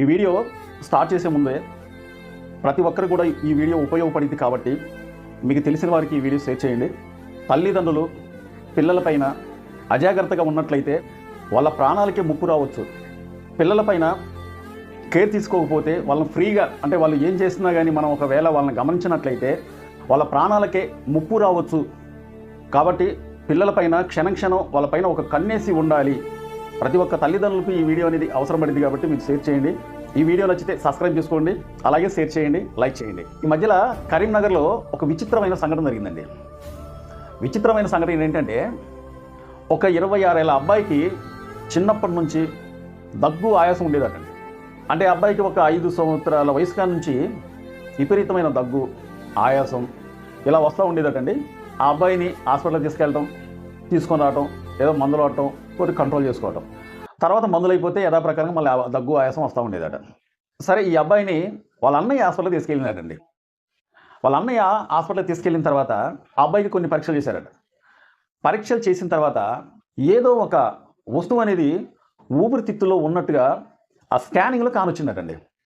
ఈ video start చేసే ముందే ప్రతి ఒక్కరు కూడా ఈ వీడియో ఉపయోగపడింది కాబట్టి మీకు తెలిసిన వారికి ఈ వీడియో షేర్ చేయండి. తల్లిదండ్రులు పిల్లలపైన అజాగ్రత్తగా ఉన్నట్లయితే వాళ్ళ ప్రాణాలకే ముప్పు రావచ్చు. పిల్లలపైన కేర్ తీసుకోకపోతే వాళ్ళని ఫ్రీగా అంటే వాళ్ళు ఏం చేస్తున్నా కానీ మనం ఒకవేళ వాళ్ళని గమనించినట్లయితే వాళ్ళ ప్రాణాలకే ముప్పు రావచ్చు. కాబట్టి పిల్లలపైన క్షణం క్షణం వాళ్ళపైన ఒక కన్నేసి ఉండాలి. ప్రతి ఒక్క తల్లిదండ్రులకు ఈ వీడియో అనేది అవసరం పడింది కాబట్టి మీరు షేర్ చేయండి. ఈ వీడియో నచ్చితే సబ్స్క్రైబ్ చేసుకోండి అలాగే షేర్ చేయండి లైక్ చేయండి. ఈ మధ్యలో కరీంనగర్లో ఒక విచిత్రమైన సంఘటన జరిగిందండి. విచిత్రమైన సంఘటన ఏంటంటే ఒక ఇరవై ఆరేళ్ళ అబ్బాయికి చిన్నప్పటి నుంచి దగ్గు ఆయాసం ఉండేదటండి. అంటే అబ్బాయికి ఒక ఐదు సంవత్సరాల వయసు నుంచి విపరీతమైన దగ్గు ఆయాసం ఇలా వస్తూ ఉండేదటండి. ఆ అబ్బాయిని హాస్పిటల్కి తీసుకెళ్ళటం తీసుకొని రావటం ఏదో మందులు వాడటం కొద్దిగా కంట్రోల్ చేసుకోవటం. తర్వాత మందులు అయిపోతే యథాప్రకారంగా మళ్ళీ దగ్గు ఆయాసం వస్తూ ఉండేదట. సరే ఈ అబ్బాయిని వాళ్ళ అన్నయ్య హాస్పిటల్కి తీసుకెళ్ళినాడండి. వాళ్ళ అన్నయ్య హాస్పిటల్కి తీసుకెళ్ళిన తర్వాత ఆ అబ్బాయికి కొన్ని పరీక్షలు చేశారట. పరీక్షలు చేసిన తర్వాత ఏదో ఒక వస్తువు అనేది ఊపిరితిత్తులో ఉన్నట్టుగా ఆ స్కానింగ్లో కానొచ్చిందటండి.